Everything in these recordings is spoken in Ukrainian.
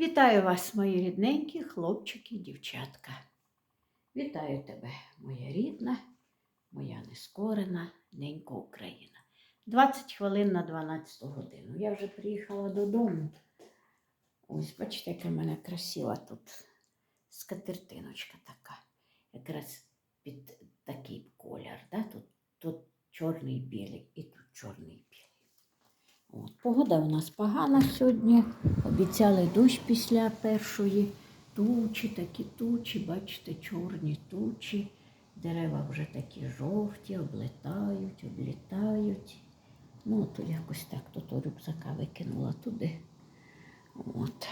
Вітаю вас, мої рідненькі хлопчики дівчатка. Вітаю тебе, моя рідна, моя нескорена ненька Україна. 20 хвилин на 12 годину. Я вже приїхала додому. Ось, бачите, яка в мене красива тут скатертиночка така. Якраз під такий колір. Да? Тут, тут чорний білий і тут чорний. От. Погода у нас погана сьогодні. Обіцяли дощ після першої тучі, такі тучі, бачите, чорні тучі. Дерева вже такі жовті, облетають, облітають. Ну, то якось так, то рюкзака викинула туди. От.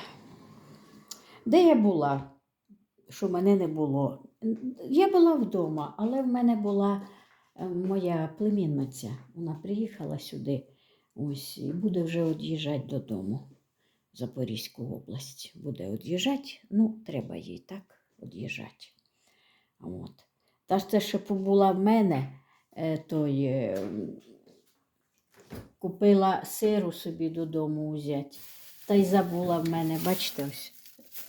Де я була, що мене не було? Я була вдома, але в мене була е, моя племінниця. Вона приїхала сюди. Ось і буде вже від'їжджати додому в Запорізьку область. Буде від'їжджати, ну, треба їй так від'їжджати. От. Та ж те, що побула в мене, е, той е, купила сиру собі додому взяти. Та й забула в мене, бачите, ось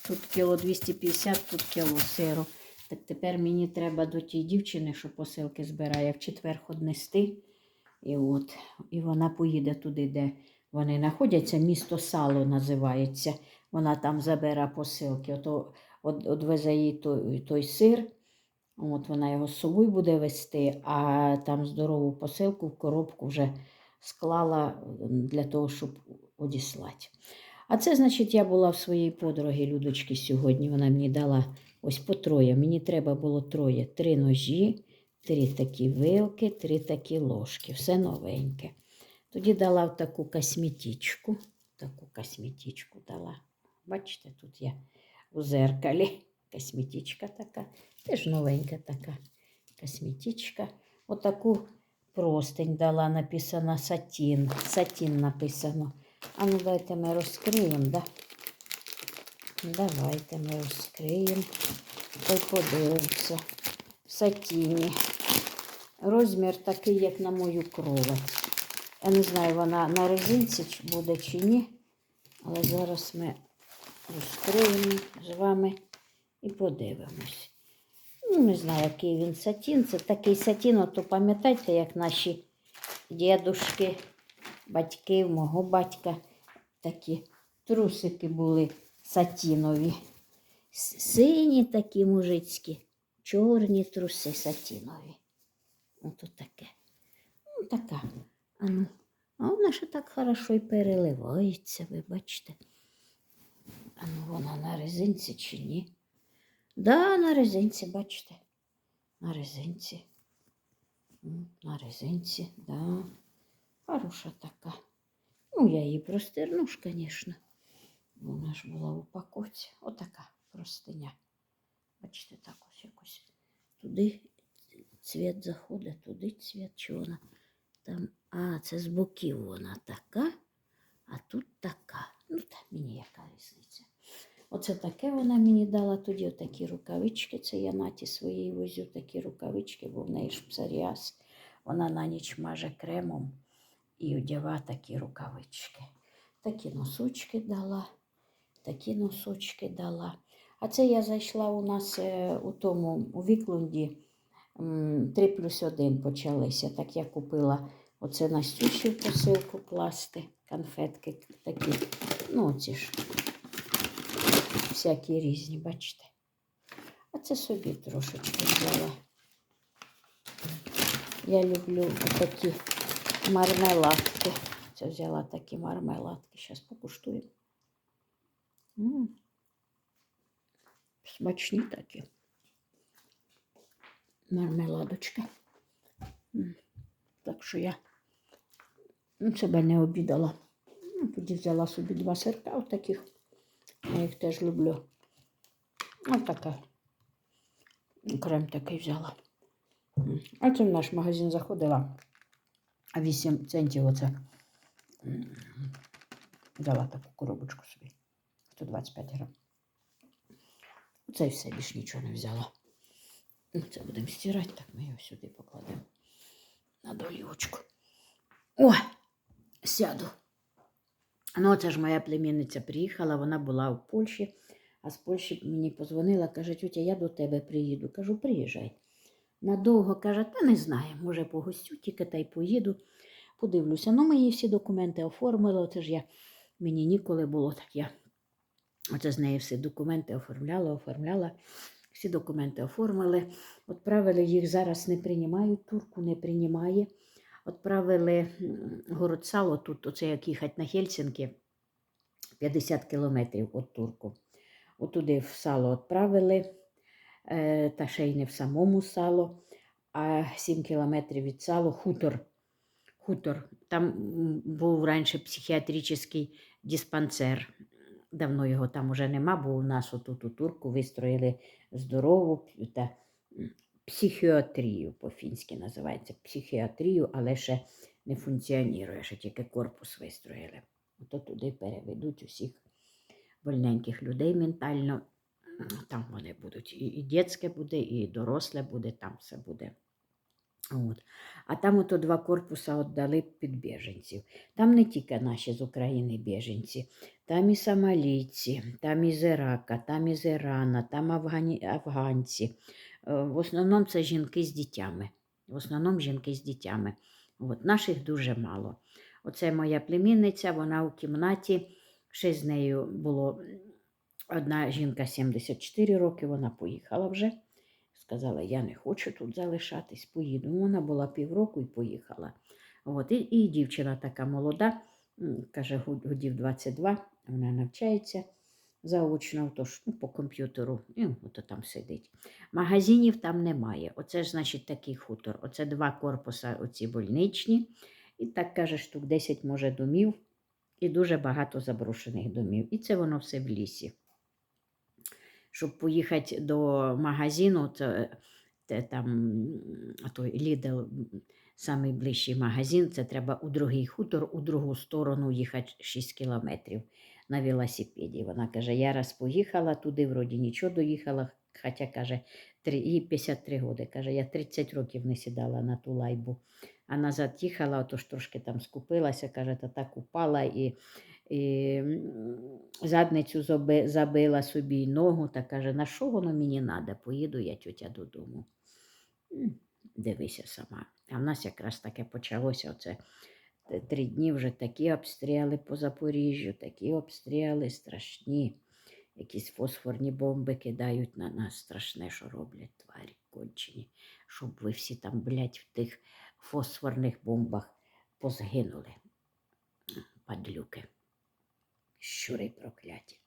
тут кіло 250, тут кіло сиру. Так тепер мені треба до тієї дівчини, що посилки збирає, в четвер однести. І от, і вона поїде туди, де вони знаходяться. Місто Сало називається. Вона там забере посилки. Ото от, одвезе їй той, той сир. От вона його з собою буде вести, а там здорову посилку в коробку вже склала для того, щоб одіслати. А це, значить, я була в своїй подруги Людочки сьогодні. Вона мені дала ось по троє. Мені треба було троє: три ножі, три такі вилки, три такі ложки. Все новеньке. Тоді дала в таку косметичку. Таку косметичку дала. Бачите, тут я у зеркалі. Косметичка така. Теж новенька така косметичка. Отаку простень дала, написано сатін. Сатін написано. А ну давайте ми розкриємо, да? Давайте ми розкриємо. Та й подивимося. Сатіні. Розмір такий, як на мою кровать. Я не знаю, вона на резинці буде чи ні. Але зараз ми розкриємо з вами і подивимось. Ну, не знаю, який він сатін. Це такий сатін, ото пам'ятаєте, як наші дідушки, батьки, мого батька, такі трусики були сатінові. Сині такі мужицькі, чорні труси сатінові. Ото таке. Ну, така. А, ну, а вона ще так хорошо і переливається, ви бачите. А ну вона на резинці чи ні? Да, на резинці, бачите. На резинці. На резинці, да. Хороша така. Ну, я її простирну ж, звісно. Вона ж була в упаковці. Отака простиня. Бачите, так ось якось. Туди цвіт заходить, туди цвіт, чи вона там. А, це з боків вона така, а тут така. Ну, та мені яка різниця. Оце таке вона мені дала тоді отакі рукавички. Це я наті своїй возю такі рукавички, бо в неї ж псоріаз. Вона на ніч маже кремом і одява такі рукавички. Такі носочки дала, такі носочки дала. А це я зайшла у нас е, у тому у Віклунді 3 плюс 1 почалися. Так я купила оце Настюші посилку класти, конфетки такі. Ну, ці ж всякі різні, бачите. А це собі трошечки взяла. Я люблю такі мармеладки. Це взяла такі мармеладки. Зараз покуштую. М. Смачні такі. Мармеладочки. Так що я ну, себе не обідала. Ну, Тоді взяла собі два сирка отаких. Я їх теж люблю. Ось така. Крем такий взяла. А це в наш магазин заходила. А 8 центів оце. Взяла таку коробочку собі. 125 грам. Це і все, більш нічого не взяла. Ну, Це будемо стирати, так ми його сюди покладемо. На долівочку. О, сяду. Ну, це ж моя племінниця приїхала, вона була в Польщі, а з Польщі мені позвонила, каже, тютя, я до тебе приїду. Кажу, приїжджай. Надовго каже, та не знаю, може погостю тільки та й поїду, подивлюся. Ну, мої всі документи оформили, оце ж я, мені ніколи було так, я оце з неї всі документи оформляла, оформляла, всі документи оформили, відправили їх зараз не приймають, турку не приймає. Відправили м, город сало, тут оце як їхати на Хельсінки, 50 кілометрів від турку. Отуди в сало відправили, е, та ще й не в самому сало, а 7 кілометрів від сало хутор. Хутор. Там був раніше психіатричний диспансер. Давно його там уже нема, бо у нас отут у турку вистроїли здорову та психіатрію по-фінськи називається психіатрію, але ще не функціонує, ще тільки корпус вистроїли. Ото туди переведуть усіх больненьких людей ментально. Там вони будуть. І, дитяче буде, і доросле буде, там все буде. От. А там ото два корпуса віддали під біженців. Там не тільки наші з України біженці, там і сомалійці, там із Ірака, там із Ірана, там афгані... афганці. Е, В основному це жінки з дітями. В основному жінки з дітями. От. Наших дуже мало. Оце моя племінниця, вона у кімнаті. Ще з нею було одна жінка 74 роки, вона поїхала вже. Сказала, я не хочу тут залишатись, поїду. Ну, Вона була півроку і поїхала. От, і, і дівчина така молода, каже, годів 22, вона навчається заочно, тож ну, по комп'ютеру, і от там сидить. Магазинів там немає. Оце ж, значить, такий хутор. Оце два корпуса, оці больничні. І так каже, штук 10 може домів, і дуже багато заброшених домів. І це воно все в лісі щоб поїхати до магазину, то, те, там той Lidl, м, самий ближчий магазин, це треба у другий хутор, у другу сторону їхати 6 кілометрів на велосипеді. Вона каже, я раз поїхала туди, вроді нічого доїхала, хоча каже, їй 53 роки. Каже, я 30 років не сідала на ту лайбу. А назад їхала, отож трошки там скупилася, каже, та так упала і задницю забила собі ногу та каже, на що воно мені треба? Поїду я тьотя додому. Дивися сама. А в нас якраз таке почалося. Оце три дні вже такі обстріли по Запоріжжю, такі обстріли страшні. Якісь фосфорні бомби кидають на нас. Страшне, що роблять тварі кончені. Щоб ви всі там, блядь, в тих фосфорних бомбах позгинули. Падлюки. Щури прокляті.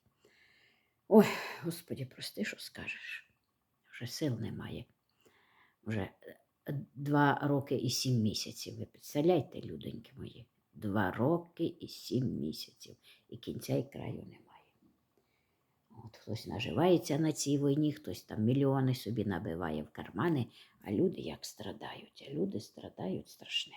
Ой, Господі, прости, що скажеш. Вже сил немає. Вже е, два роки і сім місяців. Ви представляєте, людоньки мої? Два роки і сім місяців. І кінця і краю немає. От хтось наживається на цій війні, хтось там мільйони собі набиває в кармани, а люди як страдають. А люди страдають страшне.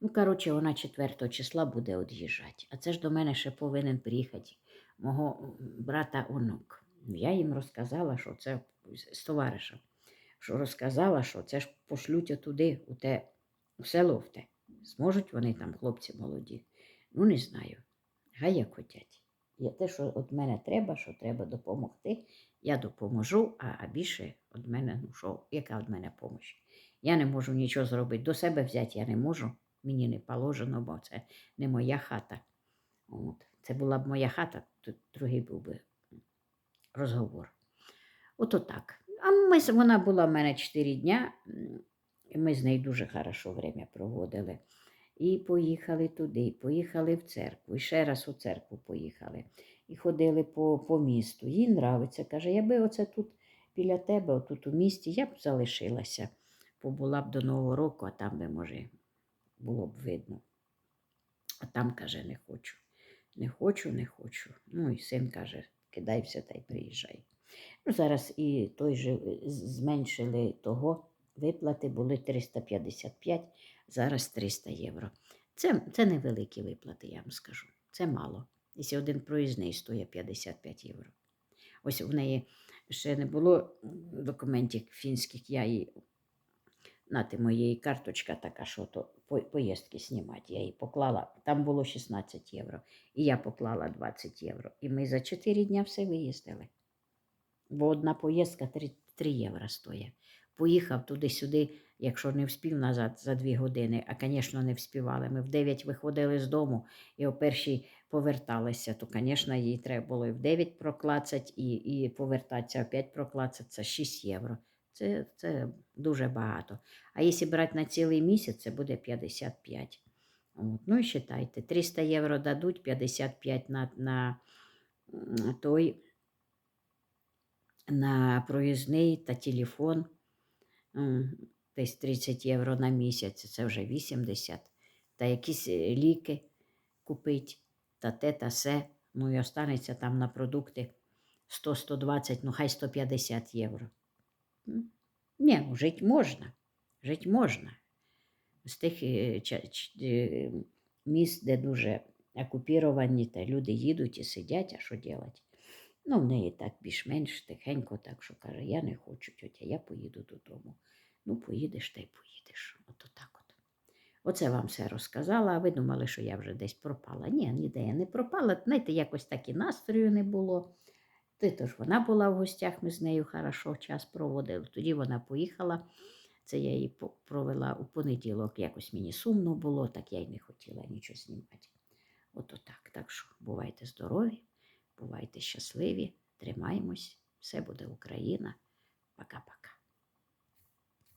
Ну, коротше, вона 4 числа буде від'їжджати. А це ж до мене ще повинен приїхати мого брата онук. Я їм розказала, що це з товаришем, що розказала, що це ж пошлють туди, у те, в село в те. Зможуть вони там, хлопці молоді. Ну, не знаю. Гай як хотять. Є те, що від мене треба, що треба допомогти, я допоможу, а, а більше від мене, ну що, яка від мене допомога? Я не можу нічого зробити. До себе взяти я не можу. Мені не положено, бо це не моя хата. От. Це була б моя хата, то другий був би розговор. Ото так. А ми, вона була в мене 4 дня, і ми з нею дуже хорошо время проводили. І поїхали туди, і поїхали в церкву, і ще раз у церкву поїхали. І ходили по, по місту. Їй нравиться. Каже, я би оце тут біля тебе, отут у місті, я б залишилася. Побула б до Нового року, а там би, може, було б видно. А там каже, не хочу. Не хочу, не хочу. Ну і син каже, кидай все та й приїжджай. Ну, зараз і той же е, зменшили того. Виплати були 355, зараз 300 євро. Це, це невеликі виплати, я вам скажу. Це мало. Якщо один проїзний стоїть 55 євро. Ось в неї ще не було документів фінських, я їй нати моєї карточка така, що то поїздки знімати. Я її поклала, там було 16 євро. І я поклала 20 євро. І ми за 4 дня все виїздили. Бо одна поїздка 3, 3 євро стоїть. Поїхав туди-сюди, якщо не вспів назад за 2 години, а, звісно, не вспівали. Ми в 9 виходили з дому і о першій поверталися, то, звісно, їй треба було і в 9 проклацати, і, і повертатися опять проклацати, це 6 євро. Це, це дуже багато. А якщо брати на цілий місяць, це буде 55. От. Ну і вважайте, 300 євро дадуть, 55 на, на той на проїзний та телефон. Десь 30 євро на місяць, це вже 80. Та якісь е, ліки купить, та те, та се. Ну і останеться там на продукти 100-120, ну хай 150 євро. Ні, ну, жити можна. Жити можна. З тих е, е, міст, де дуже окупіровані, та люди їдуть і сидять, а що робити? Ну, в неї так більш-менш тихенько, так що каже, я не хочу, тьотя, я поїду додому. Ну, поїдеш та й поїдеш. Ото так от. Оце вам все розказала, а ви думали, що я вже десь пропала. Ні, ніде я не пропала. Знаєте, якось так і настрою не було. Ти то ж вона була в гостях, ми з нею хорошо час проводили. Тоді вона поїхала. Це я її провела у понеділок. Якось мені сумно було, так я й не хотіла нічого знімати. Ото так. Так що бувайте здорові, бувайте щасливі, тримаємось, все буде Україна. Пока-пока.